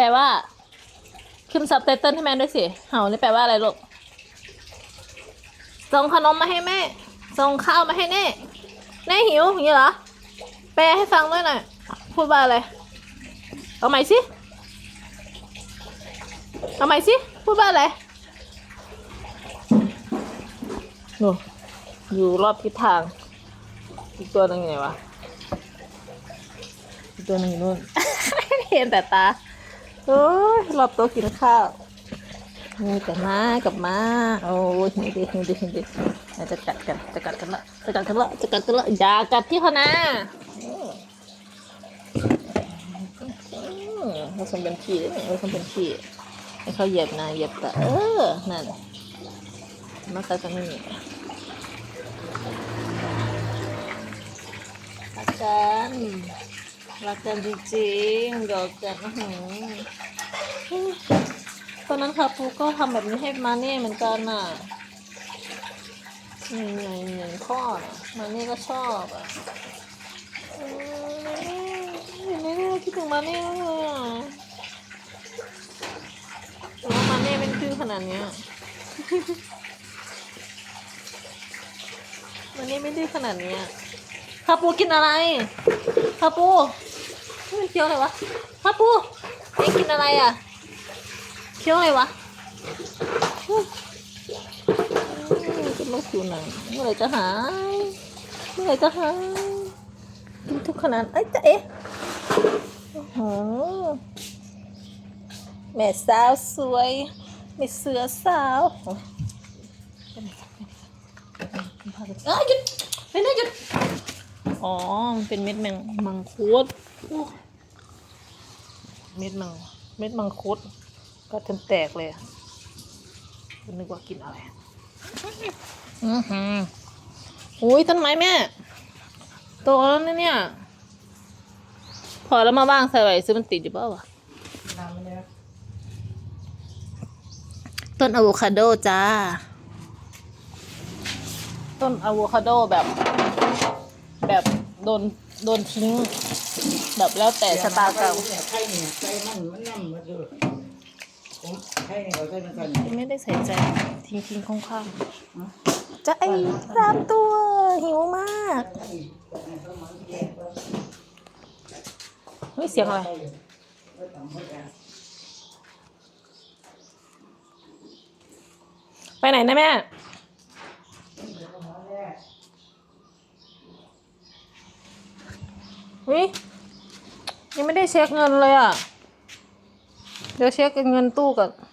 ลว่าขึ้นซับไตเติ้ลให้แม่ด้วยสิ เห่านี่แปลว่าอะไรลูก ส่งขนมมาให้แม่ ส่งข้าวมาให้เน่เน่หิวอย่างนี้เหรอ แปลให้ฟังด้วยหน่อย พูดว่าอะไร เอาใหม่สิ เอาใหม่สิ พูดว่าอะไรโน่อยู่รอบทิศทาง อีกตัวหนึงไงวะ อีกตัวหนึงนู่น เห็นแต่ตา โอ้ยรอบโต๊ะกินข้าวมีแต่ม้ากับม้าโอ้ยนี่ดินี่ดินี่ดิจะกัดกันจะกัดกันละจะกัดกันละจะกัดกันละอย่ากัดที่เขานะอืมอืมเราสมเป็นพี่ด้เราสมเป็นพี่ให้เขาเหยียบนะเหยียบแต่เออนั่นมากัดกันนี่รักกัน รักกันจริงๆดี๋ยวกันหือตอนนั้นค่ะปูก็ทำแบบนี้ให้มาเน่เหมือนกันน่ะนี่ไงเหมือนพ่อน่ะมาเน่ก็ชอบอะเออมาเน่มเน่คิดถึงมาเน่มากเลยอะแต่ว่ามาเน่เป็นคือขนาดเนี้ยวันนี้ไม่ดื้อขนาดนี้อะคาปูกินอะไรคาปู มันเคี้ยวอะไรวะคาปูนี่กินอะไรอะเคี้ยวอะไรวะอืมกินลูกผิวหนังเมื่อไรจะหายเมื่อไรจะหายกินทุกขนาดเอ้ยจะเอ๊ะโอ้โหแม่สาวสวยแม่เสือสาวเอ้ยหยุดไม่ได้หยุด อ๋อมันเป็นเม็ดแมงมังคุดโอ้เม็ดมังเม็ดมังคุด ก็จนแตกเลยอะนึกว่ากินอะไรอือหืออุ้ยต้นไม้แม่โตแล้วนะเนี่ย พอแล้วมาว่างใส่ไว้ซื้อมันติดอยู่เปล่าวะน้ำมันเนี่ยต้นอะโวคาโดจ้า ต้นอะโวคาโดแบบ แบบโดนโดนทิ้ง แบบแล้วแต่ชะตากรรมเนี่ยไข่เนี่ยไข่มันมันนั่นมาดูผมไข่เนี่ยเขาใส่มากันไม่ได้ใส่ใจทิ้งทิ้งข้างๆจะไอ้สามตัว หิวมากเฮ้ยเสียงอะไรไปไหนนะแม่ ฮ้ยยังไม่ได้เช็คเงินเลยอะ เดี๋ยวเช็คเงินตู้ก่อน